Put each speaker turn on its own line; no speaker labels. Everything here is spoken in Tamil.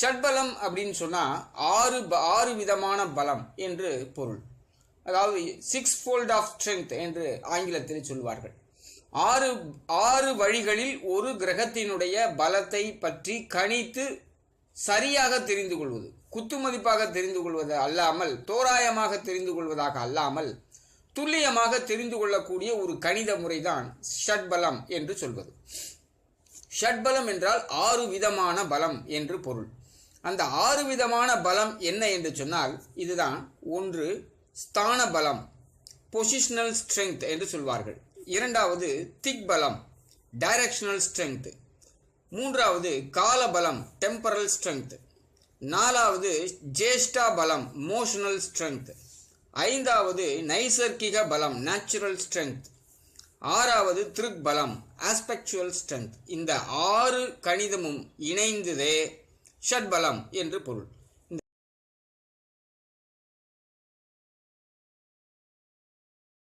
ஷட்பலம் அப்படின்னு சொன்னால் ஆறு ப- ஆறு விதமான பலம் என்று பொருள். அதாவது சிக்ஸ் ஃபோல்ட் ஆஃப் ஸ்ட்ரென்த் என்று ஆங்கிலத்தில் சொல்வார்கள். ஆறு ஆறு வழிகளில் ஒரு கிரகத்தினுடைய பலத்தை பற்றி கணித்து சரியாக தெரிந்து கொள்வது குத்துமதிப்பாக தெரிந்து கொள்வது அல்லாமல் தோராயமாக தெரிந்து கொள்வதாக அல்லாமல் துல்லியமாக தெரிந்து கொள்ளக்கூடிய ஒரு கணித முறைதான் ஷட்பலம் என்று சொல்வது. ஷட்பலம் என்றால் ஆறு விதமான பலம் என்று பொருள். அந்த ஆறு விதமான பலம் என்ன என்று சொன்னால் இதுதான் ஒன்று ஸ்தான பலம் பொசிஷனல் ஸ்ட்ரென்த் என்று சொல்வார்கள். இரண்டாவது திக் பலம் டைரக்ஷனல் ஸ்ட்ரென்த் மூன்றாவது கால பலம் டெம்பரல் ஸ்ட்ரென்த் நாலாவது ஜேஷ்டா பலம் மோஷனல் ஸ்ட்ரென்த் ஐந்தாவது நைசர்கிக பலம் நேச்சுரல் ஸ்ட்ரென்த் ஆறாவது திருக் பலம் ஆஸ்பெக்சுவல் ஸ்ட்ரென்த் இந்த ஆறு கணிதமும் இணைந்ததே ஷட்பலம் என்று பொருள்.